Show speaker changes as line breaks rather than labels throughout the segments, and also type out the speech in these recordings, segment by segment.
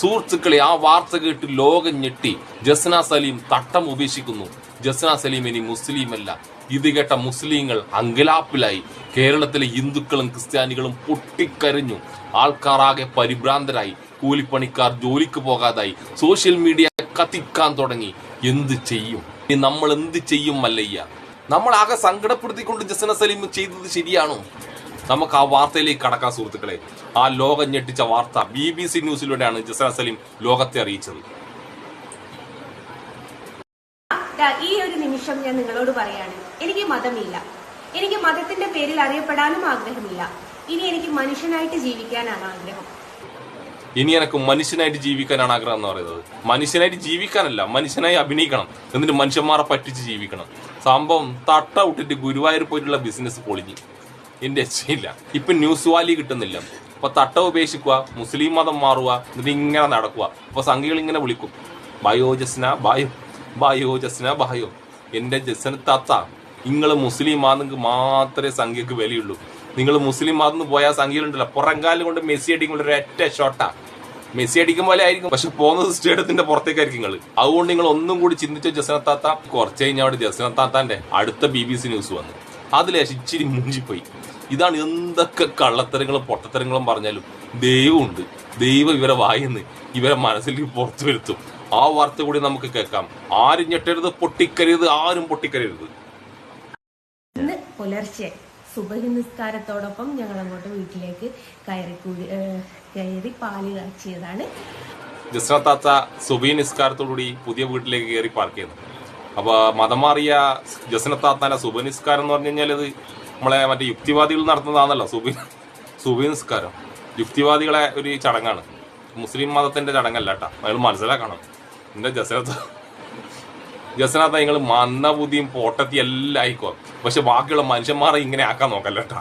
സുഹൃത്തുക്കളെ ആ വാർത്ത കേട്ട് ലോകം ഞെട്ടി. ജസ്ന സലീം തട്ടം ഉപേക്ഷിക്കുന്നു. ജസ്ന സലീം ഇനി മുസ്ലിമല്ല. ഇത് കേട്ട മുസ്ലിങ്ങൾ അങ്കലാപ്പിലായി. കേരളത്തിലെ ഹിന്ദുക്കളും ക്രിസ്ത്യാനികളും പൊട്ടിക്കരഞ്ഞു. ആൾക്കാരാകെ പരിഭ്രാന്തരായി. കൂലിപ്പണിക്കാർ ജോലിക്ക് പോകാതായി. സോഷ്യൽ മീഡിയ കത്തിക്കാൻ തുടങ്ങി. എന്ത് ചെയ്യും? ഇനി നമ്മൾ എന്ത് ചെയ്യും മല്ലയ്യ? നമ്മൾ ആകെ സങ്കടപ്പെടുത്തിക്കൊണ്ട് ജസ്ന സലീം ചെയ്തത് ശരിയാണോ? നമുക്ക് ആ വാർത്തയിലേക്ക് കടക്കാം സുഹൃത്തുക്കളെ. ആ ലോകം ഞെട്ടിച്ച വാർത്ത ബി ബി സി ന്യൂസിലൂടെയാണ് ജസന സലീം ലോകത്തെ അറിയിച്ചത്.
ഈ ഒരു നിമിഷം ഞാൻ നിങ്ങളോട് പറയാണ്. എനിക്ക് മതമില്ല. എനിക്ക് മതത്തിന്റെ പേരിൽ അറിയപ്പെടാനും ആഗ്രഹമില്ല. ഇനി എനിക്ക് മനുഷ്യനായിട്ട് ജീവിക്കാനാണ് ആഗ്രഹം.
ഇനി എനക്ക് മനുഷ്യനായിട്ട് ജീവിക്കാനാണ് ആഗ്രഹം എന്ന് പറയുന്നത്. മനുഷ്യനായിട്ട് ജീവിക്കാനല്ല മനുഷ്യനായി അഭിനയിക്കണം. എന്നിട്ട് മനുഷ്യന്മാരെ പറ്റിച്ച് ജീവിക്കണം. സംഭവം തട്ട വിട്ടിട്ട് ഗുരുവായൂർ പോയിട്ടുള്ള ബിസിനസ് പൊളിഞ്ഞു. എന്റെ രക്ഷയില്ല ഇപ്പൊ ന്യൂസ് വാലി കിട്ടുന്നില്ല. അപ്പൊ തട്ട ഉപേക്ഷിക്കുക മുസ്ലിം മതം മാറുക എന്നിട്ട് ഇങ്ങനെ നടക്കുക. അപ്പൊ സംഘികൾ ഇങ്ങനെ വിളിക്കും. ബയോ ജസ്ന ബായോ. ബായോ ജസ്ന ബായോ. എന്റെ ജസ്ന താത്ത. നിങ്ങൾ മുസ്ലിം ആണെങ്കിൽ മാത്രമേ സംഖ്യക്ക് വിലയുള്ളൂ. നിങ്ങൾ മുസ്ലിം ആണെന്ന് പോയാൽ സംഖ്യയിലുണ്ടല്ലോ പുറംകാലം കൊണ്ട് മെസ്സി അടിക്കുമ്പോൾ ഒരു ഒറ്റ ഷോട്ടാ മെസ്സി അടിക്കും പോലെ ആയിരിക്കും. പക്ഷെ പോകുന്നത് സ്റ്റേഡിയത്തിന്റെ പുറത്തേക്കായിരിക്കും നിങ്ങൾ അതുകൊണ്ട് നിങ്ങൾ ഒന്നും കൂടി ചിന്തിച്ച ജസനത്താത്ത കുറച്ച് കഴിഞ്ഞാൽ അവിടെ ജസനത്താത്താന്റെ അടുത്ത ബി ബി സി ന്യൂസ് വന്നു. അതിലേശം ഇച്ചിരി മുഞ്ചിപ്പോയി. ഇതാണ് എന്തൊക്കെ കള്ളത്തരങ്ങളും പൊട്ടത്തരങ്ങളും പറഞ്ഞാലും ദൈവമുണ്ട്. ദൈവം ഇവരെ വായിന്ന് ഇവരെ മനസ്സിലേക്ക് പുറത്തു വരുത്തും. ആ വാർത്ത കൂടി നമുക്ക് കേൾക്കാം. ആരും ഞെട്ടരുത് പൊട്ടിക്കരുത് ആരും പൊട്ടിക്കരുത്.
ഇന്ന് പുലർച്ചെ സുബഹി നിസ്കാരത്തോടൊപ്പം ഞങ്ങൾ അങ്ങോട്ട് വീട്ടിലേക്ക് കയറി കൂടി കയറി പാൽ കാച്ചിയതാണ്.
ജസ്രാത്താത്ത സുബി നിസ്കാരത്തോടുകൂടി പുതിയ വീട്ടിലേക്ക് കയറി പാർക്ക് ചെയ്യുന്നു. അപ്പൊ മതം മാറിയ സുബ നിസ്കാരം എന്ന് പറഞ്ഞു കഴിഞ്ഞാൽ അത് നമ്മളെ മറ്റേ യുക്തിവാദികൾ നടത്തുന്നതാണല്ലോ സുബി സുബി നിസ്കാരം. യുക്തിവാദികളെ ഒരു ചടങ്ങാണ്. മുസ്ലിം മതത്തിന്റെ ചടങ്ങല്ല കേട്ടോ. അയാൾ മനസ്സിലാക്കണം. എന്റെ ജസനത്ത് ജസനത്ത് നിങ്ങൾ മന്ദബുദ്ധിയും പോട്ടത്തി എല്ലാം ആയിക്കോ. പക്ഷെ ബാക്കിയുള്ള മനുഷ്യന്മാരെ ഇങ്ങനെ ആക്കാൻ നോക്കല്ലേട്ടാ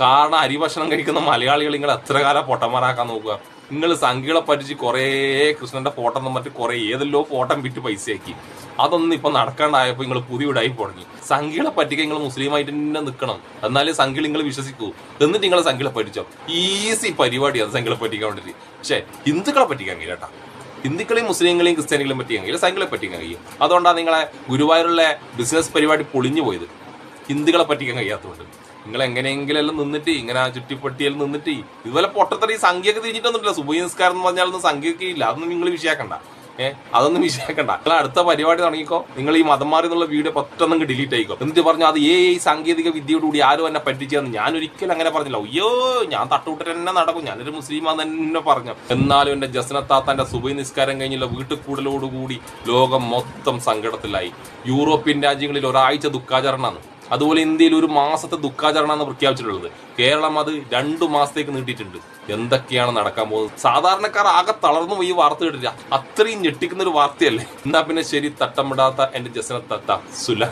കാരണം അരി ഭക്ഷണം കഴിക്കുന്ന മലയാളികൾ നിങ്ങൾ എത്ര കാലം പൊട്ടന്മാരാക്കാൻ നോക്കുക? നിങ്ങൾ സംഖ്യകളെ പറ്റിച്ച് കുറേ കൃഷ്ണന്റെ ഫോട്ടോ എന്നും മറ്റു കുറേ ഏതെല്ലോ ഫോട്ടം വിറ്റ് പൈസയാക്കി. അതൊന്നും ഇപ്പൊ നടക്കാണ്ടായപ്പോ നിങ്ങൾ പുതിയ വിടായി തുടങ്ങി സംഖ്യകളെ പറ്റിക്കാൻ നിങ്ങൾ മുസ്ലിമായിട്ട് തന്നെ നിൽക്കണം എന്നാലേ സംഖ്യ നിങ്ങൾ വിശ്വസിക്കൂ. എന്നിട്ട് നിങ്ങൾ സംഖ്യകളെ പറ്റിച്ചോ ഈസി പരിപാടിയാണ് സംഖ്യകളെ പറ്റിക്കാൻ വേണ്ടിയിട്ട് പക്ഷേ ഹിന്ദുക്കളെ പറ്റിക്കാൻ കഴിയില്ല ഹിന്ദുക്കളെയും മുസ്ലിങ്ങളെയും ക്രിസ്ത്യാനികളെയും പറ്റിക്കാൻ കഴിയില്ല. സംഖ്യകളെ പറ്റിക്കാൻ കഴിയും. അതുകൊണ്ടാണ് നിങ്ങളെ ഗുരുവായൂരുള്ള ബിസിനസ് പരിപാടി പൊളിഞ്ഞു പോയത്. ഹിന്ദുക്കളെ പറ്റിക്കാൻ കഴിയാത്തതുകൊണ്ട്. നിങ്ങൾ എങ്ങനെയെങ്കിലും നിന്നിട്ട് ഇങ്ങനെ ആ ചുറ്റിപ്പട്ടിയെല്ലാം നിന്നിട്ട്. ഇതുപോലെ പൊട്ടത്തറി സംഖ്യയൊക്കെ തിരിഞ്ഞിട്ടൊന്നുമില്ല സുബഹി നിസ്കാരം എന്ന് പറഞ്ഞാലൊന്നും സംഖ്യയൊക്കെ ഇല്ല. അതൊന്നും നിങ്ങൾ വിഷയാക്കണ്ട. ഏഹ് അതൊന്നും വിഷയാക്കണ്ട. നിങ്ങൾ അടുത്ത പരിപാടി തുടങ്ങിക്കോ. നിങ്ങൾ ഈ മതം മാറി എന്നുള്ള വീഡിയോ പറ്റൊന്നും ഡിലീറ്റ് ആയിക്കോ. എന്നിട്ട് പറഞ്ഞു അത് ഏ സാങ്കേതിക വിദ്യയോടുകൂടി ആരും എന്നെ പറ്റിച്ചെന്ന് ഞാൻ ഒരിക്കലും അങ്ങനെ പറഞ്ഞില്ല. അയ്യോ ഞാൻ തട്ടുവിട്ടിട്ട് തന്നെ നടക്കും. ഞാനൊരു മുസ്ലിമാന്ന് തന്നെ പറഞ്ഞു. എന്നാലും എന്റെ ജസ്നത്താത്താന്റെ സുബൈ നിസ്കാരം കഴിഞ്ഞുള്ള വീട്ടിൽ കൂടലോടുകൂടി ലോകം മൊത്തം സങ്കടത്തിലായി. യൂറോപ്യൻ രാജ്യങ്ങളിൽ ഒരാഴ്ച ദുഃഖാചരണമാണ്. അതുപോലെ ഇന്ത്യയിൽ ഒരു മാസത്തെ ദുഃഖാചരണമാണ് പ്രഖ്യാപിച്ചിട്ടുള്ളത്. കേരളം അത് രണ്ടു മാസത്തേക്ക് നീട്ടിയിട്ടുണ്ട്. എന്തൊക്കെയാണ് നടക്കാൻ പോകുന്നത്? സാധാരണക്കാർ ആകെ തളർന്നു പോയി വാർത്ത കേട്ടില്ല അത്രയും ഞെട്ടിക്കുന്ന ഒരു വാർത്തയല്ലേ? എന്നാ പിന്നെ ശരി തട്ടമിടാത്ത എന്റെ ജസന തത്ത സുല